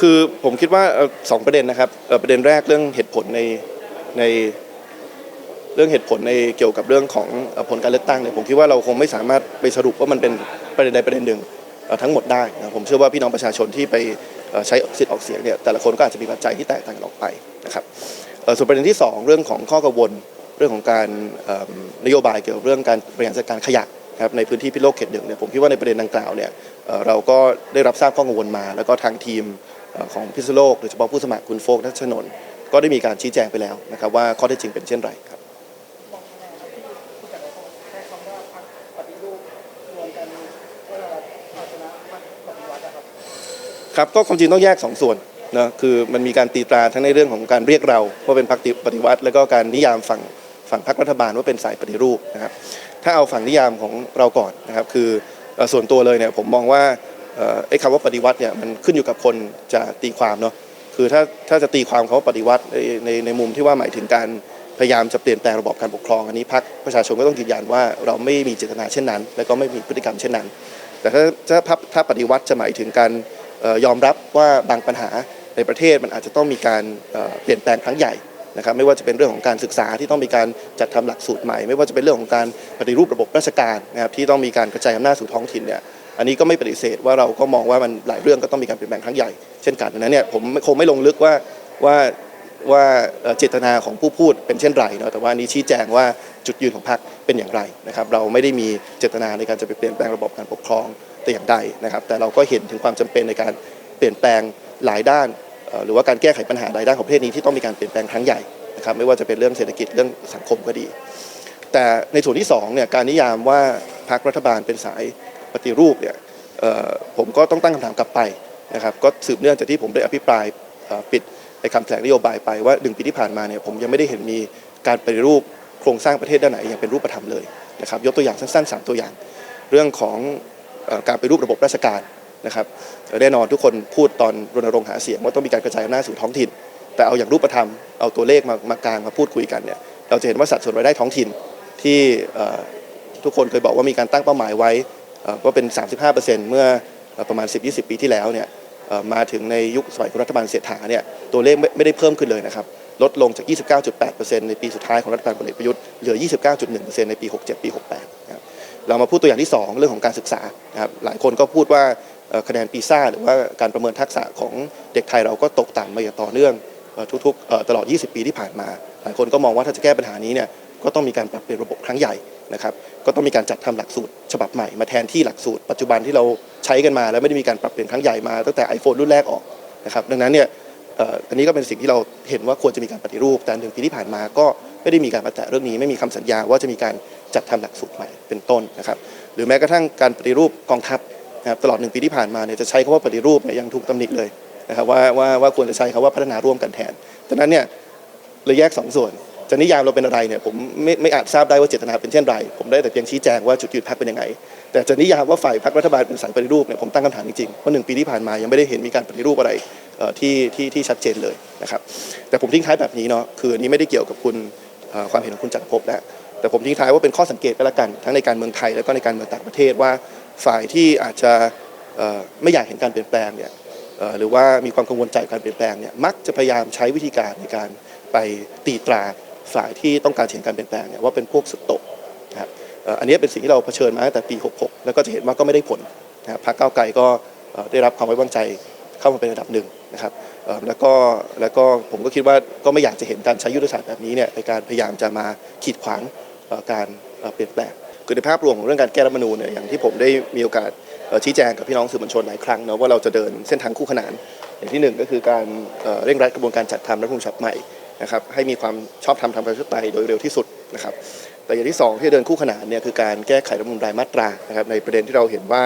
คือผมคิดว่าสองประเด็นนะครับประเด็นแรกเรื่องเหตุผลในในเรื่องเหตุผลในเกี่ยวกับเรื่องของผลการเลือกตั้งเนี่ยผมคิดว่าเราคงไม่สามารถไปสรุปว่ามันเป็นประเด็นใดประเด็นหนึ่งทั้งหมดได้นะผมเชื่อว่าพี่น้องประชาชนที่ไปใช้สิทธิ์ออกเสียงเนี่ยแต่ละคนก็อาจจะมีปัจจัยที่แตกต่างออกไปนะครับส่วนประเด็นที่สองเรื่องของข้อกังวลเรื่องของการนโยบายเกี่ยวกับเรื่องการบริหารจัดการขยะครับในพื้นที่พิโลกเขตหนึ่งเนี่ยผมคิดว่าในประเด็นดังกล่าวเนี่ยเราก็ได้รับทราบข้อกังวลมา แล้วก็ทางทีม ของพิษณุโลกโดยเฉพาะผู้สมัครคุณโฟกนัชนนท์ก็ได้มีการชี้แจงไปแล้วนะครับว่าข้อเท็จจริงเป็นเช่นไรครับครับที่ผู้จัดการใช้คำว่าพรรคปฏิรูปรวมกันเพื่อเอาชนะพรรคปฏิวัติอะครับครับก็ความจริงต้องแยกสองส่วนนะคือมันมีการตีตราทั้งในเรื่องของการเรียกเราว่าเป็นพรรคปฏิวัติ แล้วก็การนิยามฝั่งฝั่งพรรครัฐบาลว่าเป็นสายปฏิรูปนะครับถ้าเอาฝั่งนิยามของเราก่อนนะครับคือส่วนตัวเลยเนี่ยผมมองว่า ไอ้คำว่าปฏิวัติเนี่ยมันขึ้นอยู่กับคนจะตีความเนาะคือถ้าถ้าจะตีความคำว่าปฏิวัติในในในมุมที่ว่าหมายถึงการพยายามจะเปลี่ยนแปลงระบบการปกครอง อันนี้พรรคประชาชนก็ต้องยืนยันว่าเราไม่มีเจตนาเช่นนั้น และก็ไม่มีพฤติกรรมเช่นนั้น แต่ถ้าถ้าถ้าปฏิวัติจะหมายถึงการออยอมรับว่าบางปัญหาในประเทศมันอาจจะต้องมีการเเปลี่ยนแปลงครั้งใหญ่นะครับไม่ว่าจะเป็นเรื่องของการศึกษาที่ต้องมีการจัดทำหลักสูตรใหม่ ไม่ว่าจะเป็นเรื่องของการปฏิรูประบบราชการนะครับที่ต้องมีการกระจายอำนาจสู่ท้องถิ่นเนี่ย อันนี้ก็ไม่ปฏิเสธว่าเราก็มองว่ามันหลายเรื่องก็ต้องมีการเปลี่ยนแปลงครั้งใหญ่เช่นกันดังนั้นเนี่ยผมคงไม่ลงลึกว่าว่าว่าเจตนาของผู้พูดเป็นเช่นไรเนาะแต่ว่านี้ชี้แจงว่าจุดยืนของพรรคเป็นอย่างไรนะครับ เราไม่ได้มีเจตนาในการจะไปเปลี่ยนแปลงระบบการปกครองแต่อย่างใดนะครับ แต่เราก็เห็นถึงความจำเป็นในการเปลี่ยนแปลงหลายด้าน หรือว่าการแก้ไขปัญหาหลายด้านของประเทศนี้ที่ต้องมีการเปลี่ยนแปลงครั้งใหญ่นะครับ ไม่ว่าจะเป็นเรื่องเศรษฐกิจเรื่องสังคมก็ดี แต่ในส่วนที่สองเนี่ยการนิยามว่าพรรครัฐบาลเป็นสาย ฏิรูปเนี่ยผมก็ต้องตั้งคำถามกลับไปนะครับก็สืบเนื่องจากที่ผมได้อภิปรายปิดในคำแถลงนโยบายไปว่าหนึ่งปีที่ผ่านมาเนี่ยผมยังไม่ได้เห็นมีการปฏิรูปโครงสร้างประเทศด้านไหนอย่างเป็นรูปธรรมเลยนะครับยกตัวอย่างสั้นๆสามตัวอย่าง เรื่องของการไปฏิรูประบบราชการนะครับแน่นอนทุกคนพูดตอนรณรงค์หาเสียงว่าต้องมีการกระจายอำนาจสู่ท้องถิ่น แต่เอาอย่างรูปธรรมเอาตัวเลขมามากลางมาพูดคุยกันเนี่ยเราจะเห็นว่าสัดส่วนรายได้ท้องถิ่นที่ทุกคนเคยบอกว่ามีการตั้งเป้าหมายไว้ เอ่อว่าเป็น 35%เมื่อเอ่อประมาณ 10-20 ปีที่แล้วเนี่ยมาถึงในยุคสมัยคุณรัฐบาลเศรษฐาเนี่ยตัวเลขไม่ไม่ได้เพิ่มขึ้นเลยนะครับลดลงจาก 29.8%ในปีสุดท้ายของรัฐบาลพลเอกประยุทธ์เหลือ 29.1%ในปี 67 ปี 68นะครับเรามาพูดตัวอย่างที่ 2 เรื่องของการศึกษานะครับหลายคนก็พูดว่าคะแนนปีซ่าหรือว่าการประเมินทักษะของเด็กไทยเราก็ตกต่ำมาอย่างต่อเนื่องทุกๆตลอด 20 ปีที่ผ่านมา หลายคนก็มองว่าถ้าจะแก้ปัญหานี้เนี่ยก็ต้องมีการปรับเปลี่ยนระบบครั้งใหญ่นะครับ ก็ต้องมีการจัดทำหลักสูตรฉบับใหม่มาแทนที่หลักสูตรปัจจุบันที่เราใช้กันมา แล้วไม่ได้มีการปรับเปลี่ยนครั้งใหญ่มาตั้งแต่ iPhone รุ่นแรกออกนะครับดังนั้นเนี่ยอันนี้ก็เป็นสิ่งที่เราเห็นว่าควรจะมีการปฏิรูปแต่หนึ่งปีที่ผ่านมาก็ไม่ได้มีการมาแตะเรื่องนี้ไม่มีคำสัญญาว่าจะมีการจัดทำหลักสูตรใหม่เป็นต้นนะครับหรือแม้กระทั่งการปฏิรูปกองทัพนะครับตลอดหนึ่งปีที่ผ่านมาเนี่ยจะใช้คำว่าปฏิรูปเนี่ยยังถูกตำหนิเลยนะครับว่าว่าว่าควรจะใช้คำว่าพัฒนาร่วมกันแทนดังนั้นเนี่ยเลยแยกสส่วน จะนิยามเราเป็นอะไรเนี่ยผมไม่ไม่อาจทราบได้ว่าเจตนาเป็นเช่นไร ผมได้แต่เพียงชี้แจงว่าจุดยืนพรรคเป็นยังไง แต่จะนิยามว่าฝ่ายพรรครัฐบาลเป็นสายปฏิรูปเนี่ยผมตั้งคำถามจริงๆเพราะหนึ่งปีที่ผ่านมายังไม่ได้เห็นมีการปฏิรูปอะไรที่ที่ที่ชัดเจนเลยนะครับแต่ผมทิ้งท้ายแบบนี้เนาะคืออันนี้ไม่ได้เกี่ยวกับคุณความเห็นของคุณจักรภพแล้วแต่ผมทิ้งท้ายว่าเป็นข้อสังเกตก็แล้วกันทั้งในการเมืองไทยแล้วก็ในการเมืองต่างประเทศว่าฝ่ายที่อาจจะไม่อยากเห็นการเปลี่ยนแปลงเนี่ยหรือว่ามีความกังวลใจกับการเปลี่ยนแปลงเนี่ยมักจะพยายามใช้วิธีการในการไปตีตรา ฝ่ายที่ต้องการเห็นการเปลี่ยนแปลงเนี่ยว่าเป็นพวกสุดโต่งนะครับอันนี้เป็นสิ่งที่เราเผชิญมาตั้งแต่ปี 66 แล้วก็จะเห็นว่าก็ไม่ได้ผลนะครับพรรคก้าวไกลก็ได้รับความไว้วางใจเข้ามาเป็นระดับหนึ่งนะครับแล้วก็แล้วก็ผมก็คิดว่าก็ไม่อยากจะเห็นการใช้ยุทธศาสตร์แบบนี้เนี่ยในการพยายามจะมาขีดขวางการเปลี่ยนแปลงคือในภาพรวมของเรื่องการแก้รัฐมนูญเนี่ยอย่างที่ผมได้มีโอกาสชี้แจงกับพี่น้องสื่อมวลชนหลายครั้งเนาะว่าเราจะเดินเส้นทางคู่ขนานอย่างที่หนึ่งก็คือการเอ่อเร่งรัดกระบวนการจัดทำรัฐธรรมนูญฉบับใหม่ นะครับให้มีความชอบธรรมทางประชาธิปไตยโดยเร็วที่สุดนะครับแต่อย่างที่สองที่เดินคู่ขนานเนี่ยคือการแก้ไขรัฐมนูญรายมาตรานะครับในประเด็นที่เราเห็นว่า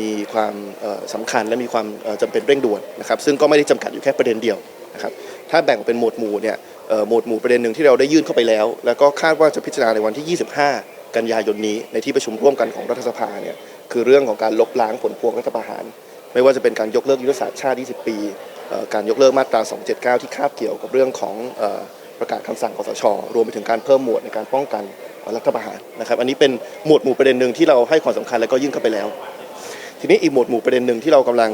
มีความเอ่อสำคัญและมีความเอ่อจำเป็นเร่งด่วนนะครับซึ่งก็ไม่ได้จำกัดอยู่แค่ประเด็นเดียวนะครับถ้าแบ่งออกเป็นหมวดหมู่เนี่ยหมวดหมู่ประเด็นหนึ่งที่เราได้ยื่นเข้าไปแล้ว แล้วก็คาดว่าจะพิจารณาในวันที่ 25 กันยายนนี้ในที่ประชุมร่วมกันของรัฐสภาเนี่ยคือเรื่องของการลบล้างผลพวงรัฐประหาร ไม่ว่าจะเป็นการยกเลิกยุทธศาสตร์ชาติ 20 ปี การยกเลิกมาตรา 279 ที่คาบเกี่ยวกับเรื่องของอประกาศคำสั่งคอสช รวมไปถึงการเพิ่มหมวดในการป้องกันรัฐประหารนะครับ อันนี้เป็นหมวดหมู่ประเด็นหนึ่งที่เราให้ความสำคัญและก็ยื่นเข้าไปแล้ว ทีนี้อีกหมวดหมู่ประเด็นหนึ่งที่เรากำลัง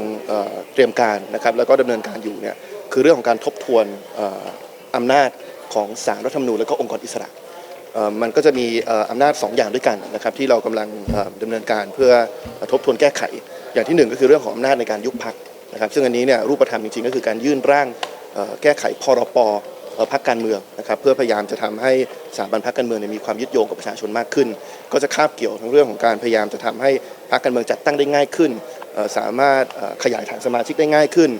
เตรียมการนะครับแล้วก็ดำเนินการอยู่เนี่ยคือเรื่องของการทบทวนอ่ออำนาจของศาลรัฐธรรมนูญและก็องค์กรอิสระมันก็จะมีอำนาจสองอย่างด้วยกันนะครับที่เรากำลังเอ่อดำเนินการเพื่อทบทวนแก้ไข อย่างที่หนึ่งก็คือเรื่องของอำนาจในการยุบพัก นะครับซึ่งอันนี้เนี่ยรูปธรรมจริงๆ ก็คือการยื่นร่างแก้ไขพรปพรรคการเมืองนะครับเพื่อพยายามจะทำให้สถาบันพรรคการเมืองเนี่ยมีความยึดโยงกับประชาชนมากขึ้น ก็จะคาบเกี่ยวทั้งเรื่องของการพยายามจะทำให้พรรคการเมืองจัดตั้งได้ง่ายขึ้น สามารถขยายฐานสมาชิกได้ง่ายขึ้น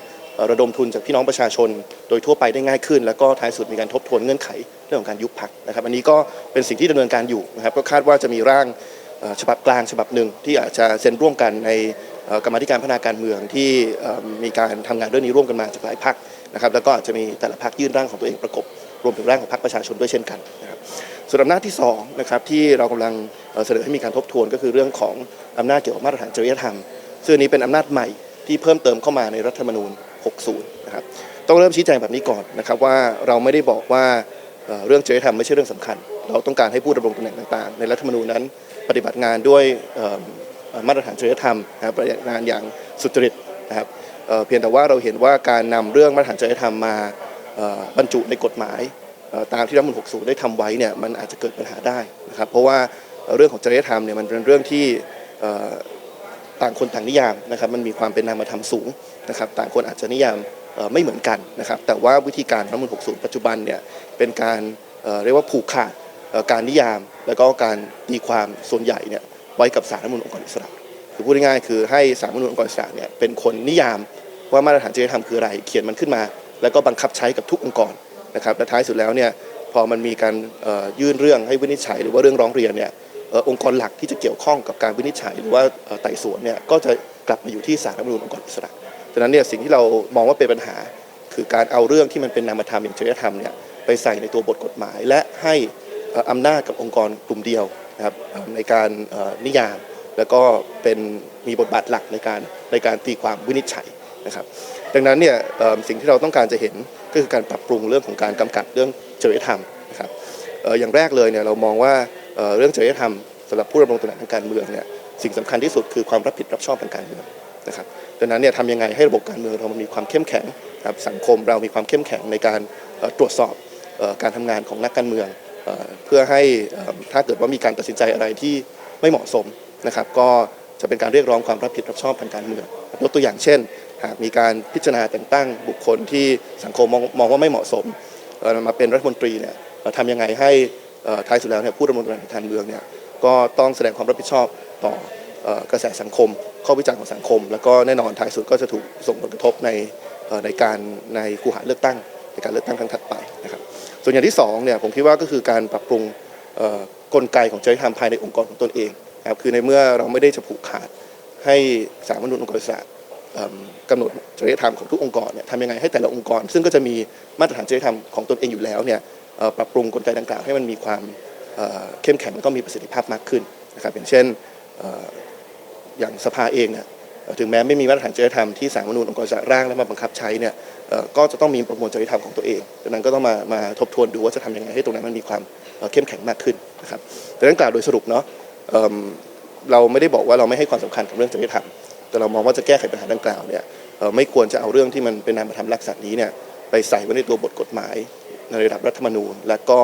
ระดมทุนจากพี่น้องประชาชน โดยทั่วไปได้ง่ายขึ้น แล้วก็ท้ายสุดมีการทบทวนเงื่อนไขเรื่องของการยุบพรรคนะครับอันนี้ก็เป็นสิ่งที่ดำเนินการอยู่นะครับก็คาดว่าจะมีร่างฉบับกลางฉบับหนึ่งที่อาจจะเซ็นร่วมกันใน กรรมธิการพัฒนาการเมืองที่มีการทำงานเรื่องนี้ร่วมกันมาจากหลายพรรคนะครับแล้วก็อาจจะมีแต่ละพรรคยื่นร่างของตัวเองประกบรวมถึงร่างของพรรคประชาชนด้วยเช่นกันนะครับส่วนอำนาจที่สองนะครับที่เรากำลังเสนอให้มีการทบทวนก็คือเรื่องของอำนาจเกี่ยวกับมาตรฐานจริยธรรม ซึ่งอันนี้เป็นอำนาจใหม่ที่เพิ่มเติมเข้ามาในรัฐธรรมนูญ 60 นะครับต้องเริ่มชี้แจงแบบนี้ก่อนนะครับว่าเราไม่ได้บอกว่าเรื่องจริยธรรมไม่ใช่เรื่องสำคัญ เราต้องการให้ผู้ดำรงตำแหน่งต่างๆ ในรัฐธรรมนูญนั้น ปฏิบัติงานด้วย มาตรฐานจริยธรรมนะครับปฏิบัติงานอย่างสุจริตนะครับเเพียงแต่ว่าเราเห็นว่าการนำเรื่องมาตรฐานจริยธรรมมาบรรจุในกฎหมายตามที่รัฐธรรมนูญ60 ได้ทำไว้เนี่ยมันอาจจะเกิดปัญหาได้นะครับเพราะว่าเรื่องของจริยธรรมเนี่ยมันเป็นเรื่องที่ต่างคนต่างนิยามนะครับมันมีความเป็นนามธรรมสูงนะครับต่างคนอาจจะนิยามไม่เหมือนกันนะครับแต่ว่าวิธีการรัฐธรรมนูญ60 ปัจจุบันเนี่ยเป็นการเรียกว่าผูกขาดการนิยาม แล้วก็การตีความส่วนใหญ่เนี่ย ไว้กับสารรัฐมนูญองค์กรอิสระคือพูดง่ายๆคือให้สารรัฐมนูญองค์กรอิสระเนี่ยเป็นคนนิยามว่ามาตรฐานจริยธรรมคืออะไร เขียนมันขึ้นมา แล้วก็บังคับใช้กับทุกองค์กรนะครับและท้ายสุดแล้วเนี่ยพอมันมีการยื่นเรื่องให้วินิจฉัย หรือว่าเรื่องร้องเรียนเนี่ยองค์กรหลักที่จะเกี่ยวข้องกับการวินิจฉัย หรือว่าไต่สวนเนี่ยก็จะกลับมาอยู่ที่ศาลรัฐมนูญองค์กรอิสระดังนั้นเนี่ยสิ่งที่เรามองว่าเป็นปัญหา คือการเอาเรื่องที่มันเป็นนามธรรมอย่างจริยธรรมเนี่ยไปใส่ในตัวบทกฎหมาย และให้เอ่ออำนาจกับองค์กรกลุ่มเดียว นะครับในการนิยาม แล้วก็เป็นมีบทบาทหลักในการในการตีความวินิจฉัยนะครับ ดังนั้นเนี่ยสิ่งที่เราต้องการจะเห็นก็คือการปรับปรุงเรื่องของการกำกับเรื่องจริยธรรมนะครับอย่างแรกเลยเนี่ยเรามองว่าเรื่องจริยธรรมสำหรับผู้ดำรงตำแหน่งทางการเมืองเนี่ยสิ่งสำคัญที่สุดคือความรับผิดรับชอบทางการเมืองนะครับดังนั้นเนี่ยทำยังไงให้ระบบการเมืองเรามันมีความเข้มแข็งครับสังคมเรามีความเข้มแข็งในการตรวจสอบการทำงานของนักการเมือง เพื่อให้ถ้าเกิดว่ามีการตัดสินใจอะไรที่ไม่เหมาะสมนะครับ ก็จะเป็นการเรียกร้องความรับผิดรับชอบทางการเมืองยกตัวอย่างเช่น หากมีการพิจารณาแต่งตั้งบุคคลที่สังคมมองมองว่าไม่เหมาะสมมาเป็นรัฐมนตรีเนี่ยทำยังไงให้ท้ายสุดแล้วเนี่ยผู้ดำรงตำแหน่งทางการเมืองเนี่ยก็ต้องแสดงความรับผิดชอบต่ออกระแสสังคม ข้อวิจารณ์ของสังคม แล้วก็แน่นอนท้ายสุดก็จะถูกส่งผลกระทบในในการในคูหาเลือกตั้งในการเลือกตั้งครั้งถัดไปนะครับ ส่วนอย่างที่สองเนี่ยผมคิดว่าก็คือการปรับปรุงกลไกของจริยธรรมภายในองค์กรของตนเองครับคือในเมื่อเราไม่ได้จะผูกขาดให้สามัญนูญองค์กรอิสระกำหนดจริยธรรมของทุกองค์กรเนี่ยทำยังไงให้แต่ละองค์กร ซึ่งก็จะมีมาตรฐานจริยธรรมของตนเองอยู่แล้วเนี่ยปรับปรุงกลไกดังกล่าวให้มันมีความเข้มแข็งแล้วก็มีประสิทธิภาพมากขึ้นนะครับอย่างเช่นอย่างสภาเองเนี่ย ถึงแม้ไม่มีมาตรฐานจริยธรรมที่สาลรฐมนูญองค์กรจะร่างและมาบังคับใช้เนี่ยก็จะต้องมีประมวลจริยธรรมของตัวเองดังนั้นก็ต้องมามาทบทวนดูว่าจะทำยังไงให้ตรงนั้นมันมีความเข้มแข็งมากขึ้นนะครับดังนั้นกล่าวโดยสรุปเนาะเเราไม่ได้บอกว่าเราไม่ให้ความสำคัญกับเรื่องจริยธรรม แต่เรามองว่าจะแก้ไขปัญหาดังกล่าวเนี่ยไม่ควรจะเอาเรื่องที่มันเป็นนามธรรมลักษณะนี้เนี่ยไปใส่ไว้ในตัวบทกฎหมาย ในระดับรัฐธรรมนูญ และก็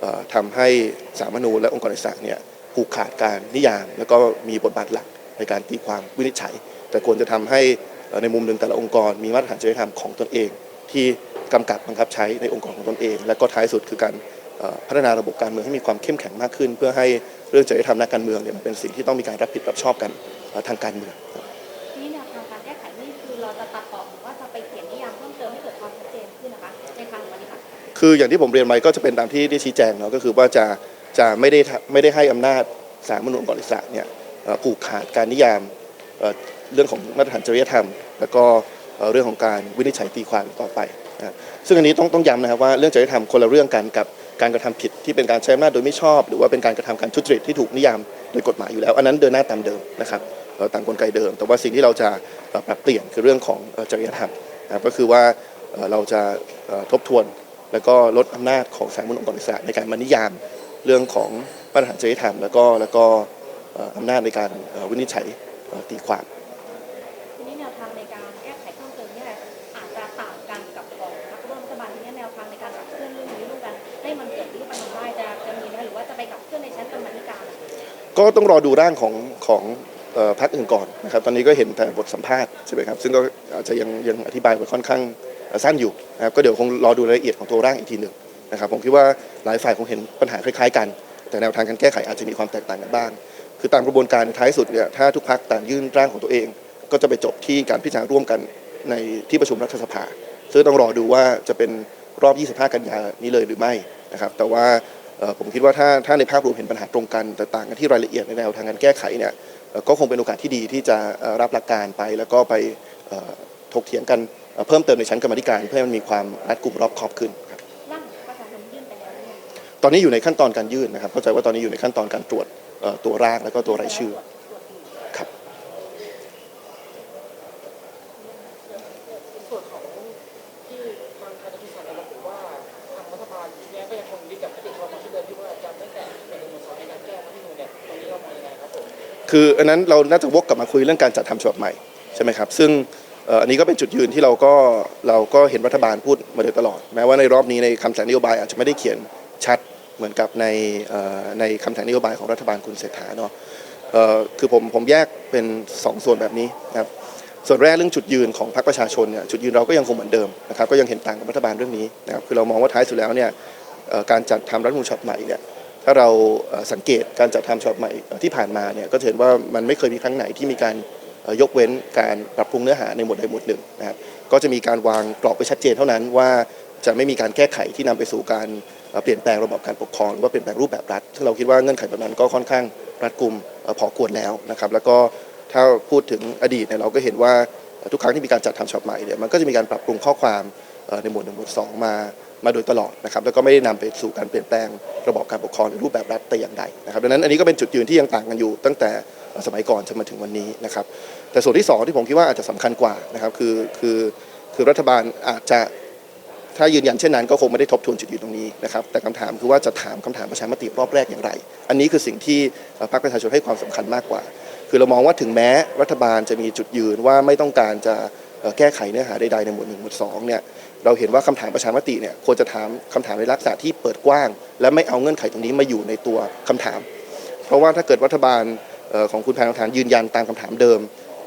เอ่อทำให้สารฐธรรมนูญและองค์กรอิสระเนี่ยผูกขาดการนิยาม แล้วก็มีบทบาทหลักในการตีความวินิจฉัย แต่ควรจะทำให้เอ่อในมุมหนึ่งแต่ละองค์กร มีมาตรฐานจริยธรรมของตนเอง ที่กำกับบังคับใช้ในองค์กรของตนเอง และก็ท้ายสุดคือการเอ่อพัฒนาระบบการเมืองให้มีความเข้มแข็งมากขึ้น เพื่อให้เรื่องจริยธรรมนักการเมืองเนี่ยมันเป็นสิ่งที่ต้องมีการรับผิดรับชอบกันเอ่อทางการเมืองนี่แนวทางการแก้ไขนี่คือเราจะตัดต่อหรือว่าจะไปเขียนนิยามเพิ่มเติมให้เกิดความชัดเจนขึ้นนะคะในทางปฏิบัติคืออย่างที่ผมเรียนไว้ก็จะเป็นตามที่ได้ชี้แจงเนาะก็คือว่าจะจะไม่ได้ทะไม่ได้ให้อำนาจสาลรฐธรรมนูญองค์กรอิสระเนี่ยเอ่อผูกขาดการนิยาม เรื่องของมาตรฐานจริยธรรม แล้วก็เรื่องของการวินิจฉัยตีความต่อไปนะครับซึ่งอันนี้ต้องต้องย้ำนะครับว่าเรื่องจริยธรรมคนละเรื่องกันกับการกระทำผิดที่เป็นการใช้อำนาจโดยไม่ชอบ หรือว่าเป็นการกระทำการทุจริตที่ถูกนิยามโดยกฎหมายอยู่แล้ว อันนั้นเดินหน้าตามเดิมนะครับเอ่อตามกลไกเดิม แต่ว่าสิ่งที่เราจะปรับเปลี่ยนคือเรื่องของจริยธรรมนะก็คือว่าเราจะทบทวน แล้วก็ลดอำนาจของสายมนุษย์องค์กรอิสระในการมานิยามเรื่องของมาตรฐานจริยธรรม แล้วก็แล้วก็อำนาจในการวินิจฉัยตีความ ก็ต้องรอดูร่างของของพรรคอื่นก่อนนะครับตอนนี้ก็เห็นแต่บทสัมภาษณ์ใช่ไหมครับซึ่งก็อาจจะยังยังอธิบายไว้ค่อนข้างสั้นอยู่นะครับก็เดี๋ยวคงรอดูรายละเอียดของตัวร่างอีกทีหนึ่งนะครับผมคิดว่าหลายฝ่ายคงเห็นปัญหาคล้ายๆกัน แต่แนวทางการแก้ไขอาจจะมีความแตกต่างกันบ้าง คือตามกระบวนการในท้ายสุดเนี่ยถ้าทุกพรรคต่างยื่นร่างของตัวเอง ก็จะไปจบที่การพิจารณาร่วมกันในที่ประชุมรัฐสภาซึ่งต้องรอดูว่าจะเป็นรอบ 25 กันยานี้เลยหรือไม่นะครับแต่ว่า ผมคิดว่าถ้าถ้าในภาพรวมเห็นปัญหาตรงกันแต่ต่างกันที่รายละเอียดในแนวทางการแก้ไขเนี่ยเอ่อก็คงเป็นโอกาสที่ดีที่จะเอ่อรับหลักการไป แล้วก็ไปเอ่อถกเถียงกันเอ่อเพิ่มเติมในชั้นกรรมาธิการ เพื่อให้มันมีความรัดกุมรอบคอบขึ้นครับร่างของประชาชนยื่นไปแล้วหรือยังตอนนี้อยู่ในขั้นตอนการยื่นนะครับเข้าใจว่าตอนนี้อยู่ในขั้นตอนการตรวจเอ่อตัวร่างแล้วก็ตัวรายชื่อครับ ส่วนของที่ทางคณะที่สารระบุว่าทางรัฐบาลเนี้ยก็ยังคงยึดกับมติคอรมอที่เดิมที่ว่าจะไม่แตะเป็นหนึ่งสองในการแก้รัฐธรรมนูญเนี่ยตรงนี้เรามองยังไงครับผม คืออันนั้นเราน่าจะวกกลับมาคุยเรื่องการจัดทำฉบับใหม่ใช่ไหมครับ ซึ่งอันนี้ก็เป็นจุดยืนที่เราก็เราก็เห็นรัฐบาลพูดมาโดยตลอด แม้ว่าในรอบนี้ในคำแถลงนโยบายอาจจะไม่ได้เขียนชัดเหมือนกับในในคำแถลงนโยบายของรัฐบาลคุณเศรษฐาเนาะคือผมผมแยกเป็นสองส่วนแบบนี้นะครับส่วนแรกเรื่องจุดยืนของพรรคประชาชนเนี่ยจุดยืนเราก็ยังคงเหมือนเดิมนะครับก็ยังเห็นต่างกับรัฐบาลเรื่องนี้นะครับคือเรามองว่าท้ายสุดแล้วเนี่ยการจัดทำรัฐธรรมนูญฉบับใหม่เนี่ย ถ้าเราสังเกตการจัดทำฉบับใหม่ที่ผ่านมาเนี่ยก็เห็นว่ามันไม่เคยมีครั้งไหนที่มีการยกเว้นการปรับปรุงเนื้อหาในหมวดใดหมวดหนึ่งนะครับก็จะมีการวางกรอบไว้ชัดเจนเท่านั้นว่าจะไม่มีการแก้ไขที่นำไปสู่การเปลี่ยนแปลงระบบการปกครองหรือว่าเปลี่ยนแปลงรูปแบบรัฐซึ่งเราคิดว่าเงื่อนไขแบบนั้นก็ค่อนข้างรัดกุมพอควรแล้วนะครับแล้วก็ถ้าพูดถึงอดีตเนี่ยเราก็เห็นว่าทุกครั้งที่มีการจัดทำฉบับใหม่เนี่ยมันก็จะมีการปรับปรุงข้อความ ในหมวดหนึ่งหมวดสองมามาโดยตลอดนะครับแล้วก็ไม่ได้นำไปสู่การเปลี่ยนแปลงระบอบการปกครองในรูปแบบรัฐแต่อย่างใดนะครับดังนั้นอันนี้ก็เป็นจุดยืนที่ยังต่างกันอยู่ ตั้งแต่สมัยก่อนจนมาถึงวันนี้นะครับแต่ส่วนที่สองที่ผมคิดว่าอาจจะสำคัญกว่านะครับคือคือคือรัฐบาลอาจจะถ้ายืนยันเช่นนั้นก็คงไม่ได้ทบทวนจุดยืนตรงนี้นะครับแต่คำถามคือว่าจะถามคำถามประชามติรอบแรกอย่างไร อันนี้คือสิ่งที่พรรคประชาชนให้ความสำคัญมากกว่า คือเรามองว่าถึงแม้รัฐบาลจะมีจุดยืนว่าไม่ต้องการจะ แก้ไขเนื้อหาใดๆในหมวดหนึ่งหมวดสองเนี่ยเราเห็นว่าคำถามประชามติเนี่ยควรจะถามคำถามในลักษณะที่เปิดกว้าง และไม่เอาเงื่อนไขตรงนี้มาอยู่ในตัวคำถาม เพราะว่าถ้าเกิดรัฐบาลของคุณแพทองทานยืนยันตามคำถามเดิม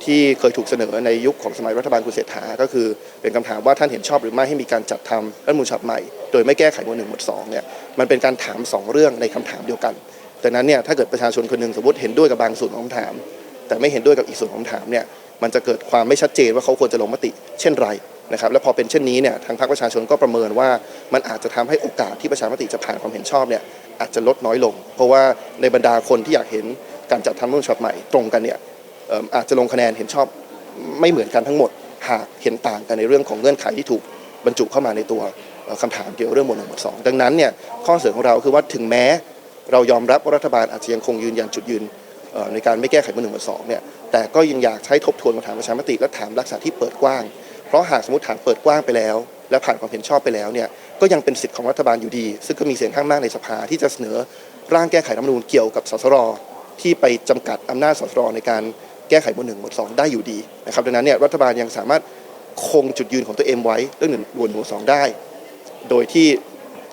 ที่เคยถูกเสนอในยุคของสมัยรัฐบาลคุณเศรษฐาก็คือ เป็นคำถามว่าท่านเห็นชอบหรือไม่ให้มีการจัดทำรัฐมนูญฉบับใหม่ โดยไม่แก้ไขหมวดหนึ่งหมวดสองเนี่ยมันเป็นการถามสองเรื่องในคำถามเดียวกันดังนั้นเนี่ยถ้าเกิดประชาชนคนหนึ่งสมมติเห็นด้วยกับบางส่วนของคำถาม แต่ไม่เห็นด้วยกับอีกส่วนของคำถามเนี่ย มันจะเกิดความไม่ชัดเจนว่าเขาควรจะลงมติเช่นไรนะครับและพอเป็นเช่นนี้เนี่ยทางพรรคประชาชนก็ประเมินว่ามันอาจจะทำให้โอกาสที่ประชามติจะผ่านความเห็นชอบเนี่ยอาจจะลดน้อยลง เพราะว่าในบรรดาคนที่อยากเห็นการจัดทำรัฐธรรมนูญฉบับใหม่ตรงกันเนี่ยอาจจะลงคะแนนเห็นชอบไม่เหมือนกันทั้งหมด หากเห็นต่างกันในเรื่องของเงื่อนไขที่ถูกบรรจุเข้ามาในตัวเอ่อคำถามเกี่ยวกับเรื่องหมวดหนึ่งหมวดสองดังนั้นเนี่ยข้อเสนอของเราคือว่าถึงแม้เรายอมรับว่ารัฐบาลอาจจะยังคงยืนยันจุดยืน ในการไม่แก้ไขมาหนึ่งมาสองเนี่ยแต่ก็ยังอยากใช้ทบทวนคำถามประชามติและถามลักษณะที่เปิดกว้าง เพราะหากสมมติถามเปิดกว้างไปแล้ว และผ่านความเห็นชอบไปแล้วเนี่ยก็ยังเป็นสิทธิ์ของรัฐบาลอยู่ดี ซึ่งก็มีเสียงข้างมากในสภาที่จะเสนอร่างแก้ไขรัฐธรรมนูญเกี่ยวกับสสรที่ไปจำกัดอำนาจสสรในการแก้ไขหมวดหนึ่งหมวดสองได้อยู่ดีนะครับดังนั้นเนี่ยรัฐบาลยังสามารถคงจุดยืนของตัวเองไว้เรื่องหนึ่งหมวดหนึ่งหมวดสองได้ โดยที่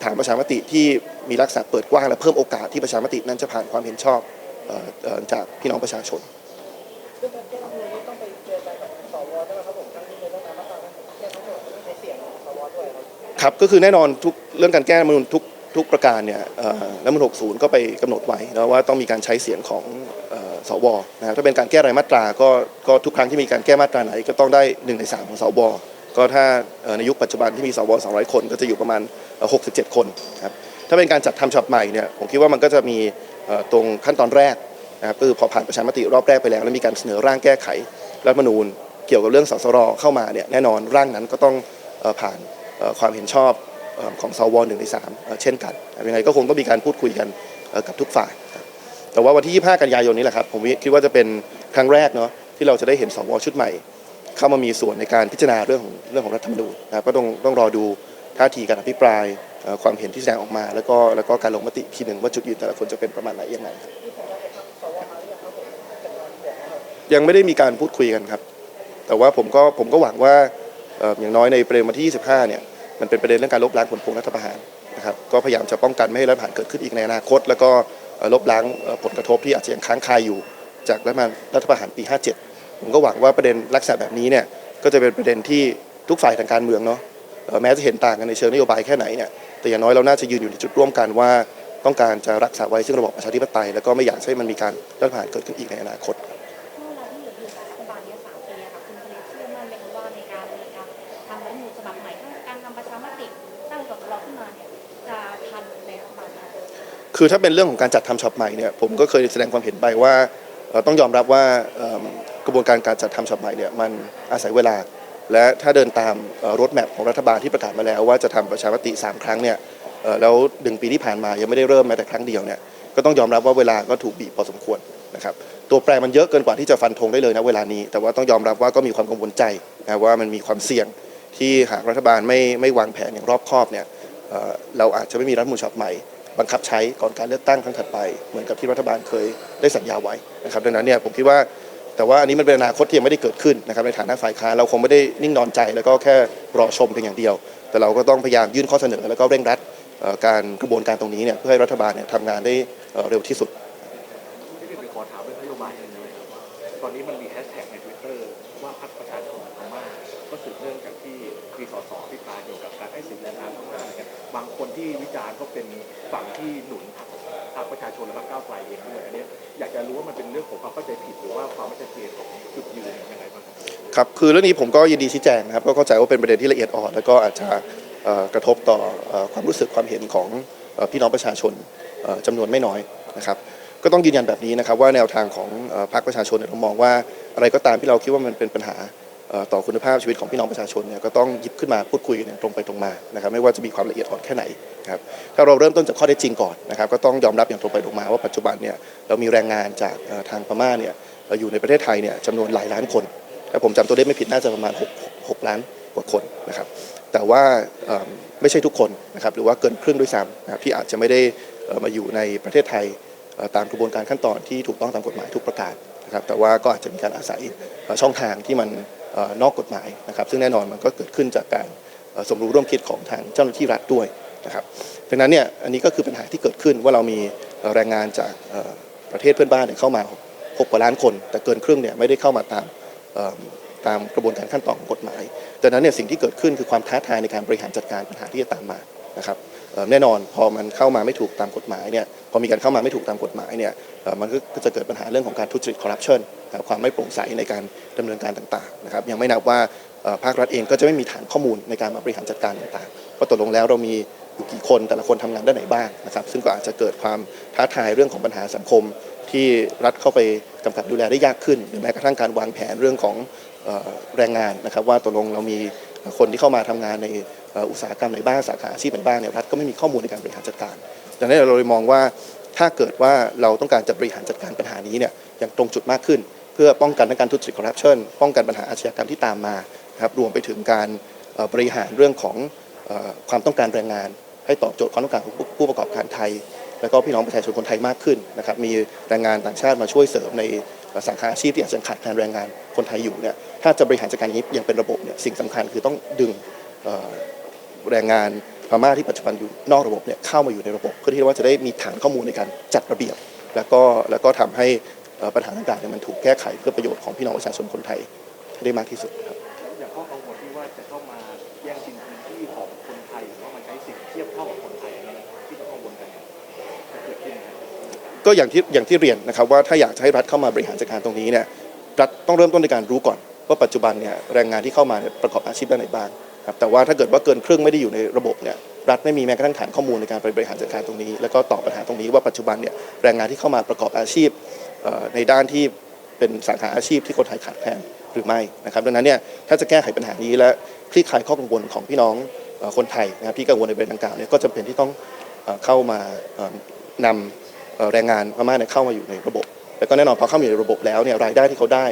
ถามประชามติที่มีลักษณะเปิดกว้างและเพิ่มโอกาสที่ประชามตินั้นจะผ่านความเห็นชอบ จากพี่น้องประชาชนครับก็คือแน่นอนทุกเรื่องการแก้รัฐมนูญทุกทุกประการเนี่ยรัฐมนูญ60 ก็ไปกำหนดไว้นะว่าต้องมีการใช้เสียงของสวนะครับถ้าเป็นการแก้รายมาตราก็ก็ทุกครั้งที่มีการแก้มาตราไหน ก็ต้องได้1ใน3ของสวก็ถ้าในยุคปัจจุบันที่มีสว200 คน ก็จะอยู่ประมาณ 67 คนครับถ้าเป็นการจัดทำฉบับใหม่เนี่ยผมคิดว่ามันก็จะมี ตรงขั้นตอนแรกนะครับก็คือพอผ่านประชามติรอบแรกไปแล้วแล้วมีการเสนอร่างแก้ไขรัฐมนูญ เกี่ยวกับเรื่องสสรเข้ามาเนี่ยแน่นอนร่างนั้นก็ต้องผ่านความเห็นชอบของสวหนึ่งในสามเช่นกันยังไงก็คงต้องมีการพูดคุยกันกับทุกฝ่าย แต่ว่าวันที่ 25 กันยายนนี้แหละครับผมคิดว่าจะเป็นครั้งแรกเนาะที่เราจะได้เห็นสวชุดใหม่ เข้ามามีส่วนในการพิจารณาเรื่องของเรื่องของรัฐธรรมนูญนะครับก็ต้องต้องรอดู ท่าทีการอภิปรายความเห็นที่แสดงออกมา แล้วก็แล้วก็การลงมติอีกทีหนึ่งว่าจุดยืนแต่ละคนจะเป็นประมาณไหนยังไงครับยังไม่ได้มีการพูดคุยกันครับ แต่ว่าผมก็ผมก็หวังว่าอย่างน้อยในประเด็นวันที่ 25 เนี่ยมันเป็นประเด็นเรื่องการลบล้างผลพวงรัฐประหารนะครับก็พยายามจะป้องกันไม่ให้รัฐประหารเกิดขึ้นอีกในอนาคต แล้วก็ลบล้างผลกระทบที่อาจจะยังค้างคาอยู่ จากรัฐประหารรัฐประหารปี 57 ผมก็หวังว่าประเด็นลักษณะแบบนี้เนี่ยก็จะเป็นประเด็นที่ทุกฝ่ายทางการเมืองเนาะ แม้จะเห็นต่างกันในเชิงนโยบายแค่ไหนเนี่ยแต่อย่างน้อยเราน่าจะยืนอยู่ในจุดร่วมกันว่า ต้องการจะรักษาไว้ซึ่งระบอบประชาธิปไตย แล้วก็ไม่อยากให้มันมีการรัฐประหารเกิดขึ้นอีกในอนาคตเมื่อเวลาที่เหลืออยู่กับรัฐบาลเนี้สามปีอะค่ะคุณทะเลเชื่อมั่นไหมคะว่าในการในการทำรัฐธรรมนูญฉบับใหม่ทั้งการทำประชามติตั้งกสรขึ้นมาเนี่ยจะทันในรัฐบาลไหมคือถ้าเป็นเรื่องของการจัดทำช็อปใหม่เนี่ยผมก็เคยแสดงความเห็นไปว่าเอ่อต้องยอมรับว่าเอิ่มกระบวนการการจัดทำช็อปใหม่เนี่ยมันอาศัยเวลา และถ้าเดินตามรถแมพของรัฐบาลที่ประกาศมาแล้ว ว่าจะทำประชามติ 3 ครั้งเนี่ยแล้วหนึ่งปีที่ผ่านมายังไม่ได้เริ่มแม้แต่ครั้งเดียวเนี่ยก็ต้องยอมรับว่าเวลาก็ถูกบีบพอสมควรนะครับตัวแปรมันเยอะเกินกว่าที่จะฟันธงได้เลยนะเวลานี้ แต่ว่าต้องยอมรับว่าก็มีความกังวลใจนะว่ามันมีความเสี่ยงที่หากรัฐบาลไม่ไม่วางแผนอย่างรอบคอบเนี่ยเเราอาจจะไม่มีรัฐมนูญฉบับใหม่ บังคับใช้ก่อนการเลือกตั้งครั้งถัดไป เหมือนกับที่รัฐบาลเคยได้สัญญาไว้นะครับดังนั้นเนี่ยผมคิดว่า แต่ว่าอันนี้มันเป็นอนาคตที่ยังไม่ได้เกิดขึ้นนะครับในฐานะฝ่ายค้านเราคงไม่ได้นิ่งนอนใจ แล้วก็แค่รอชมเพียงอย่างเดียว แต่เราก็ต้องพยายามยื่นข้อเสนอ แล้วก็เร่งรัดการกระบวนการตรงนี้เนี่ยเพื่อให้รัฐบาลเนี่ยทำงานได้เร็วที่สุดที่พี่ไปขอถามเรื่องนโยบายหนึ่งเลยครับตอนนี้มันมีแฮชแท็กในทวิตเตอร์ว่าพรรคประชาชนพม่าก็สืบเนื่องจากที่มีสสพิพารเกี่ยวกับการให้สิทธิแรงงานพม่าเนี่ยบางคนที่วิจารณ์ก็เป็นฝั่งที่หนุนพรร พรรคประชาชนและพรรคก้าวไกลเองด้วยอันนี้อยากจะรู้ว่ามันเป็นเรื่องของความเข้าใจผิดหรือว่าความไม่ชัดเจนของจุดยืนยังไงบ้างครับครับคือเรื่องนี้ผมก็ยินดีชี้แจงนะครับก็เข้าใจว่าเป็นประเด็นที่ละเอียดอ่อนแล้วก็อาจจะกระทบต่อความรู้สึกความเห็นของพี่น้องประชาชนเอ่อจำนวนไม่น้อยนะครับก็ต้องยืนยันแบบนี้นะครับว่าแนวทางของพรรคประชาชนเรามองว่าอะไรก็ตามที่เราคิดว่ามันเป็นปัญหา ต่อคุณภาพชีวิตของพี่น้องประชาชนเนี่ยก็ต้องหยิบขึ้นมาพูดคุยกันตรงไปตรงมานะครับไม่ว่าจะมีความละเอียดอ่อนแค่ไหนครับถ้าเราเริ่มต้นจากข้อเท็จจริงก่อนนะครับก็ต้องยอมรับอย่างตรงไปตรงมาว่าปัจจุบันเนี่ยเรามีแรงงานจากทางพม่าเนี่ยเอ่อยู่ในประเทศไทยเนี่ยจำนวนหลายล้านคนถ้าผมจำตัวเลขไม่ผิดน่าจะประมาณ 6 6 ล้านกว่าคนนะครับแต่ว่าไม่ใช่ทุกคนนะครับหรือว่าเกินครึ่งด้วยซ้ำนะครับที่อาจจะไม่ได้มาอยู่ในประเทศไทยตามกระบวนการขั้นตอนที่ถูกต้องตามกฎหมายทุกประการนะครับแต่ว่าก็อาจจะมีการอาศัยช่องทางที่มัน นอกกฎหมายนะครับ ซึ่งแน่นอนมันก็เกิดขึ้นจากการสมรู้ร่วมคิดของทางเจ้าหน้าที่รัฐด้วยนะครับดังนั้นเนี่ยอันนี้ก็คือปัญหาที่เกิดขึ้นว่าเรามีแรงงานจากประเทศเพื่อนบ้านเข้ามาหกกว่าล้านคน แต่เกินครึ่งเนี่ยไม่ได้เข้ามาตามตามกระบวนการขั้นตอนของกฎหมายดังนั้นเนี่ยสิ่งที่เกิดขึ้นคือความท้าทายในการบริหารจัดการปัญหาที่จะตามมานะครับ แน่นอนพอมันเข้ามาไม่ถูกตามกฎหมายเนี่ยพอมีการเข้ามาไม่ถูกตามกฎหมายเนี่ยมันก็จะเกิดปัญหาเรื่องของการทุจริตคอร์รัปชันความไม่โปร่งใสในการดำเนินการต่างๆนะครับยังไม่นับว่าภาครัฐเองก็จะไม่มีฐานข้อมูลในการมาบริหารจัดการต่างๆว่าตกลงแล้วเรามีอยู่กี่คนแต่ละคนทำงานด้านไหนบ้างนะครับซึ่งก็อาจจะเกิดความท้าทายเรื่องของปัญหาสังคม ที่รัฐเข้าไปกำกับดูแลได้ยากขึ้นหรือแม้กระทั่งการวางแผนเรื่องของแรงงานนะครับว่าตกลงเรามีคนที่เข้ามาทำงานใน อุตสาหกรรมไหนบ้างสาขาอาชีพไหนบ้างเนี่ยรัฐก็ไม่มีข้อมูลในการบริหารจัดการดังนั้นเราเลยมองว่าถ้าเกิดว่าเราต้องการจะบริหารจัดการปัญหานี้เนี่ยอย่างตรงจุดมากขึ้น เพื่อป้องกันการทุจริตคอร์รัปชันป้องกันปัญหาอาชญากรรมที่ตามมานะครับรวมไปถึงการบริหารเรื่องของความต้องการแรงงาน ให้ตอบโจทย์ความต้องการของผู้ประกอบการไทย แล้วก็พี่น้องประชาชนคนไทยมากขึ้นนะครับมีแรงงานต่างชาติมาช่วยเสริมในสาขาอาชีพที่อาจจะขาดแคลนแรงงานคนไทยอยู่เนี่ยถ้าจะบริหารจัดการอย่างนี้อย่างเป็นระบบเนี่ยสิ่งสำคัญคือต้องดึง แรงงานพม่าที่ปัจจุบันอยู่นอกระบบเนี่ยเข้ามาอยู่ในระบบ เพื่อที่ว่าจะได้มีฐานข้อมูลในการจัดระเบียบ แล้วก็แล้วก็ทำให้เอ่อปัญหาต่างๆเนี่ยมันถูกแก้ไขเพื่อประโยชน์ของพี่น้องประชาชนคนไทยให้ได้มากที่สุดครับอย่างข้อกังวลที่ว่าจะเข้ามาแย่งชิงพื้นที่ของคนไทยหรือว่ามันใช้สิทธิ์เทียบเท่ากับคนไทยอันนี้ที่ต้องกังวลกันจะเกิดขึ้นไหมก็อย่างที่อย่างที่เรียนนะครับว่าถ้าอยากจะให้รัฐเข้ามาบริหารจัดการตรงนี้เนี่ยรัฐต้องเริ่มต้นในการรู้ก่อนว่าปัจจุบันเนี่ยแรงงานที่เข้ามาเนี่ยประกอบอาชีพด้านไหนบ้าง ครับแต่ว่าถ้าเกิดว่าเกินครึ่งไม่ได้อยู่ในระบบเนี่ยรัฐไม่มีแม้กระทั่งฐานข้อมูลในการไปบริหารจัดการตรงนี้ แล้วก็ตอบปัญหาตรงนี้ว่าปัจจุบันเนี่ยแรงงานที่เข้ามาประกอบอาชีพในด้านที่เป็นสาขาอาชีพที่คนไทยขาดแคลนหรือไม่นะครับดังนั้นเนี่ยถ้าจะแก้ไขปัญหานี้และคลี่คลายข้อกังวลของพี่น้องคนไทยนะครับที่กังวลในประเด็นดังกล่าวเนี่ยก็จำเป็นที่ต้องเข้ามานำเอ่อแรงงานพม่าเนี่ยเข้ามาอยู่ในระบบ แล้วก็แน่นอนพอเข้ามาอยู่ในระบบแล้วเนี่ยรายได้ที่เขาได้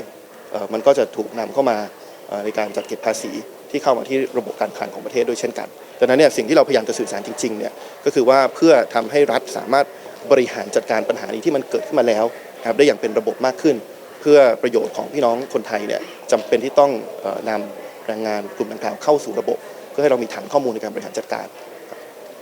มันก็จะถูกนำเข้ามาในการจัดเก็บภาษี ที่เข้ามาที่ระบบการคลังของประเทศด้วยเช่นกันดังนั้นเนี่ยสิ่งที่เราพยายามจะสื่อสารจริงๆเนี่ยก็คือว่าเพื่อทำให้รัฐสามารถบริหารจัดการปัญหานี้ที่มันเกิดขึ้นมาแล้วนะครับได้อย่างเป็นระบบมากขึ้น เพื่อประโยชน์ของพี่น้องคนไทยเนี่ยจำเป็นที่ต้องเอ่อนำแรงงานกลุ่มดังกล่าวเข้าสู่ระบบ เพื่อให้เรามีฐานข้อมูลในการบริหารจัดการ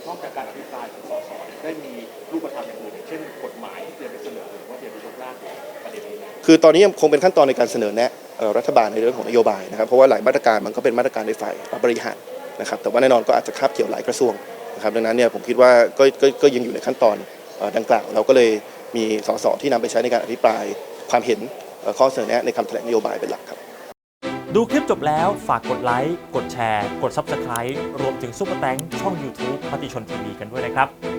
นอกจากการอภิปรายของสสเนี่ยได้มีรูปธรรมอย่างอื่นอย่างเช่นกฎหมายที่เตรียมไปเสนอหรือว่าเตรียมไปยกร่างในประเด็นนี้ไหมคือตอนนี้ยังคงเป็นขั้นตอนในการเสนอแนะเอ่อ รัฐบาลในเรื่องของนโยบายนะครับเพราะว่าหลายมาตรการมันก็เป็นมาตรการในฝ่ายบริหารนะครับแต่ว่าแน่นอนก็อาจจะคาบเกี่ยวหลายกระทรวงนะครับดังนั้นเนี่ยผมคิดว่าก็ก็ก็ยังอยู่ในขั้นตอนดังกล่าว เราก็เลยมีสสที่นำไปใช้ในการอภิปรายความเห็นข้อเสนอแนะในคำแถลงนโยบายเป็นหลักครับ ดูคลิปจบแล้วฝากกดไลค์ กดแชร์ กด Subscribe รวมถึงซุปเปอร์แตงช่อง YouTube มติชนทีวีกันด้วยนะครับ